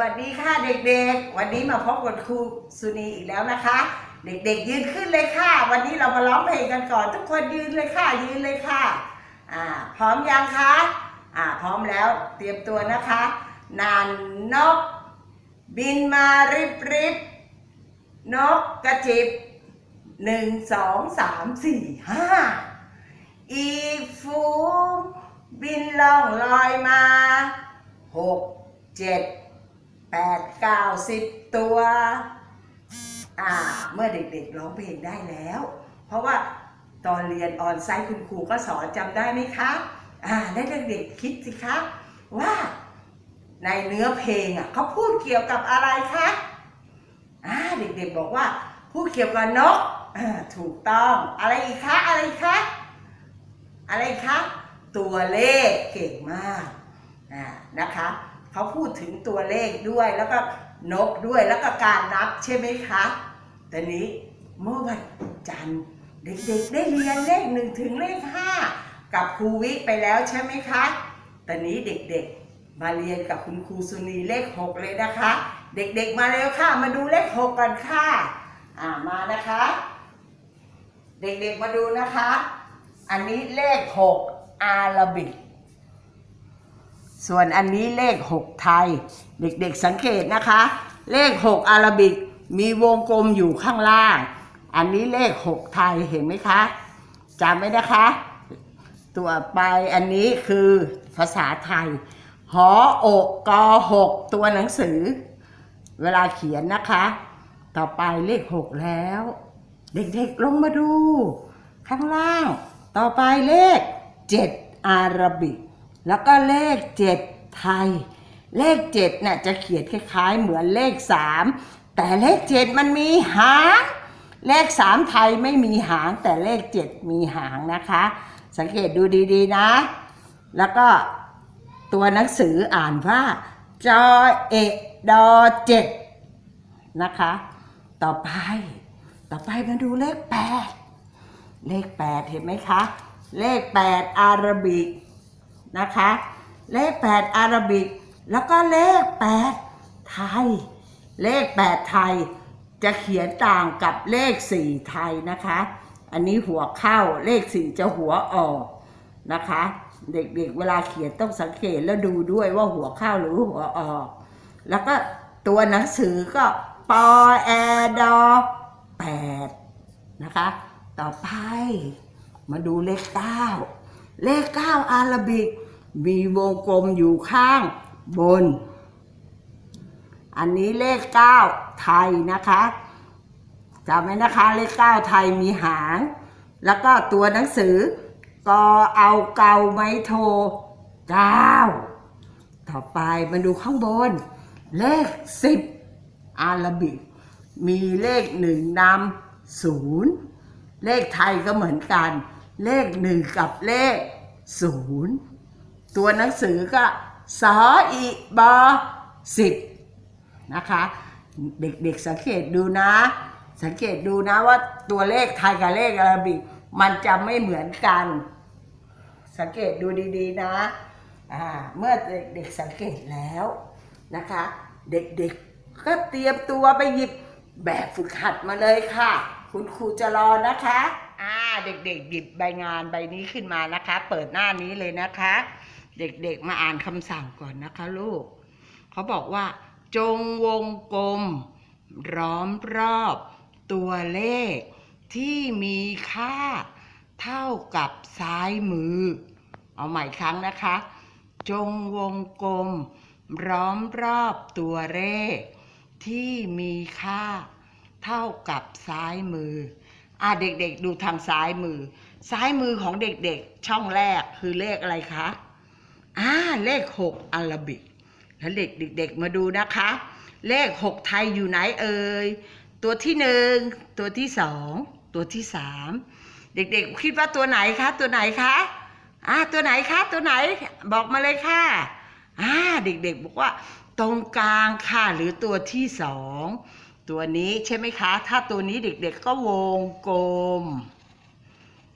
วัสดีค่ะเด็กๆ วันนี้มาพบกับครูสุนีอีกแล้วนะคะ เด็กๆยืนขึ้นเลยค่ะ วันนี้เรามาร้องเพลงกันก่อน ทุกคนยืนเลยค่ะยืนเลยค่ะอ่าพร้อมยังคะอ่าพร้อมแล้วเตรียมตัวนะคะนานนก บินมาริบริบนกกระจิบหนึ่งสองสามสี่ห้าอีฟูงบินล่องลอยมาหกเจ็ด แปดเก้าสิบตัว อ่า เมื่อเด็กๆร้องเพลงได้แล้ว เพราะว่าตอนเรียนออนไซต์คุณครูก็สอนจำได้ไหมคะ อ่าและเด็กๆคิดสิคะ ว่าในเนื้อเพลงอะเขาพูดเกี่ยวกับอะไรคะอ่าเด็กๆบอกว่า พูดเกี่ยวกับนกอ่าถูกต้องอะไรอีกคะอะไรคะอะไรคะตัวเลขเก่งมากอ่านะคะ เขาพูดถึงตัวเลขด้วยแล้วก็นกด้วยแล้วก็การนับใช่ไหมคะแต่นี้เมื่อวันจันทร์เด็กๆ ได้เรียนเลขหนึ่งถึงเลขห้ากับครูวิไปแล้วใช่ไหมคะแต่นี้เด็กๆมาเรียนกับคุณครูสุนีเลขหกเลยนะคะ เด็กๆมาเร็วค่ะ มาดูเลขหกกันค่ะอ่ามานะคะ เด็กๆมาดูนะคะ อันนี้เลขหกอาราบิก ส่วนอันนี้เลขหกไทย เด็กๆสังเกตนะคะ เลขหกอาราบิกมีวงกลมอยู่ข้างล่าง อันนี้เลขหกไทยเห็นไหมคะจำไว้นะคะ ตัวไปอันนี้คือภาษาไทย หออกกอหกตัวหนังสือ เวลาเขียนนะคะ ต่อไปเลขหกแล้ว เด็กๆลงมาดู ข้างล่าง ต่อไปเลขเจ็ดอาราบิก แล้วก็เลขเจ็ดไทย เลขเจ็ดน่ะจะเขียนคล้ายๆ เหมือนเลขสามแต่เลขเจ็ดมันมีหาง เลขสามไทยไม่มีหางแต่เลขเจ็ดมีหางนะคะ สังเกตดูดีๆนะ แล้วก็ตัวหนังสืออ่านว่าจอเอกดอเจ็ดนะคะ ต่อไป ต่อไปมาดูเลขแปดเลขแปดเห็นไหมคะ เลขแปดอาราบิก นะคะ เลขแปดอาราบิก แล้วก็เลขแปดไทย เลขแปดไทยจะเขียนต่างกับเลขสี่ไทยนะคะ อันนี้หัวเข้าเลขสี่จะหัวออกนะคะ เด็กๆเวลาเขียนต้องสังเกตแล้วดูด้วยว่าหัวเข้าหรือหัวออก แล้วก็ตัวหนังสือก็ปอแอดอแปดนะคะ ต่อไปมาดูเลขเก้าเลขเก้าอาราบิก มีวงกลมอยู่ข้างบน อันนี้เลขเก้าไทยนะคะจำไว้นะคะเลขเก้าไทยมีหาง แล้วก็ตัวหนังสือกอเอาเกาไม้โทเก้าต่อไปมาดูข้างบน เลขสิบอาราบิก มีเลขหนึ่งนำศูนย์เลขไทยก็เหมือนกัน เลขหนึ่งกับเลขศูนย์ ตัวหนังสือก็สออีบอสิบนะคะ เด็กๆสังเกตดูนะ สังเกตดูนะว่าตัวเลขไทยกับเลขอาราบิกมันจะไม่เหมือนกัน สังเกตดูดีๆนะอ่าเมื่อเด็กๆสังเกตแล้วนะคะ เด็กๆก็เตรียมตัวไปหยิบแบบฝึกหัดมาเลยค่ะ คุณครูจะรอนะคะอ่าเด็กๆหยิบใบงานใบนี้ขึ้นมานะคะ เปิดหน้านี้เลยนะคะ เด็กๆมาอ่านคำสั่งก่อนนะคะลูก เขาบอกว่า จงวงกลมล้อมรอบตัวเลข ที่มีค่าเท่ากับซ้ายมือ เอาใหม่ครั้งนะคะ จงวงกลมล้อมรอบตัวเลข ที่มีค่าเท่ากับซ้ายมืออะเด็กๆดูทางซ้ายมือ ซ้ายมือของเด็กๆ ช่องแรกคือเลขอะไรคะ อ่าเลขหกอาราบิก แล้วเด็กเด็กๆมาดูนะคะ เลขหกไทยอยู่ไหนเอ่ย ตัวที่หนึ่งตัวที่สองตัวที่สามเด็กๆคิดว่าตัวไหนคะ ตัวไหนคะอ่าตัวไหนคะ ตัวไหนบอกมาเลยค่ะอ่าเด็กๆบอกว่า ตรงกลางค่ะหรือตัวที่สองตัวนี้ใช่ไหมคะ ถ้าตัวนี้เด็กๆก็วงกลม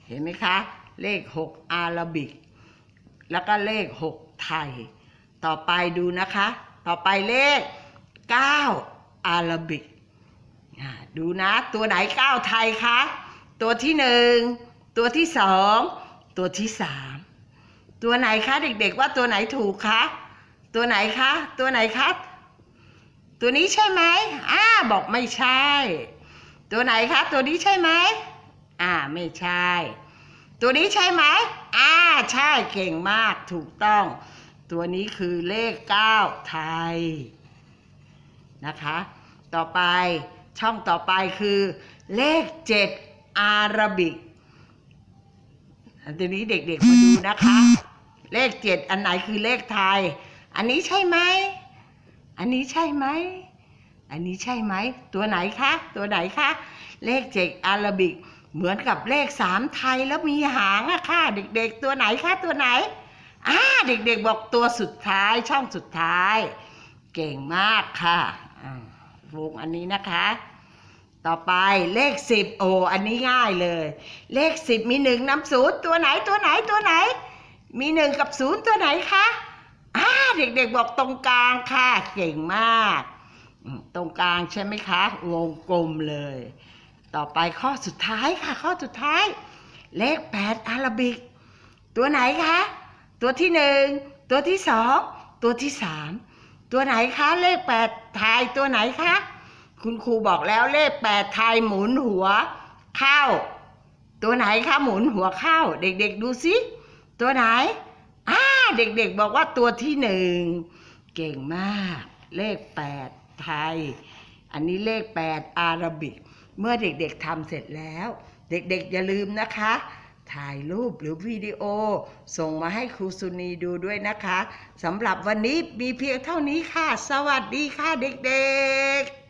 เห็นไหมคะ เลขหกอาราบิก แล้วก็เลขหกไทย ต่อไปดูนะคะ ต่อไปเลขเก้าอาราบิกดูนะตัวไหนเก้าไทยคะ ตัวที่หนึ่งตัวที่สองตัวที่สามตัวไหนคะ เด็กๆว่าตัวไหนถูกคะ ตัวไหนคะ ตัวไหนคะ ตัวนี้ใช่ไหมอ่าบอกไม่ใช่ ตัวไหนคะ ตัวนี้ใช่ไหมอ่าไม่ใช่ ตัวนี้ใช่ไหมอ่าใช่เก่งมากถูกต้อง ตัวนี้คือเลขเก้าไทย นะคะ ต่อไปช่องต่อไปคือเลขเจ็ดอาราบิกอันนี้เด็กๆมาดูนะคะ เลขเจ็ดอันไหนคือเลขไทย อันนี้ใช่ไหม อันนี้ใช่ไหม อันนี้ใช่ไหม ตัวไหนคะ ตัวไหนคะ เลขเจ็ดอาราบิก เหมือนกับเลขสามไทยแล้วมีหางอะค่ะ เด็กๆตัวไหนคะตัวไหนอ่าเด็กๆบอกตัวสุดท้ายช่องสุดท้าย เก่งมากค่ะวงอันนี้นะคะ ต่อไปเลขสิบโออันนี้ง่ายเลย เลขสิบมีหนึ่งนำศูนย์ตัวไหนตัวไหนตัวไหน มีหนึ่งกับศูนย์ตัวไหนคะอ่าเด็กๆบอกตรงกลางค่ะ เก่งมาก ตรงกลางใช่ไหมคะ วงกลมเลย ต่อไปข้อสุดท้ายค่ะ ข้อสุดท้าย เลขแปดอาราบิก ตัวไหนคะ ตัวที่หนึ่งตัวที่สองตัวที่สามตัวไหนคะ เลขแปดทายตัวไหนคะ คุณครูบอกแล้วเลขแปดทายหมุนหัวเข้า ตัวไหนคะหมุนหัวเข้า เด็กๆดูสิ ตัวไหนอ่าเด็กๆบอกว่าตัวที่หนึ่งเก่งมาก เลขแปดไทย อันนี้เลขแปดอาราบิก เมื่อเด็กๆทำเสร็จแล้ว เด็กๆอย่าลืมนะคะ ถ่ายรูปหรือวิดีโอ ส่งมาให้ครูสุนีดูด้วยนะคะสำหรับวันนี้มีเพียงเท่านี้ค่ะ สวัสดีค่ะเด็กๆ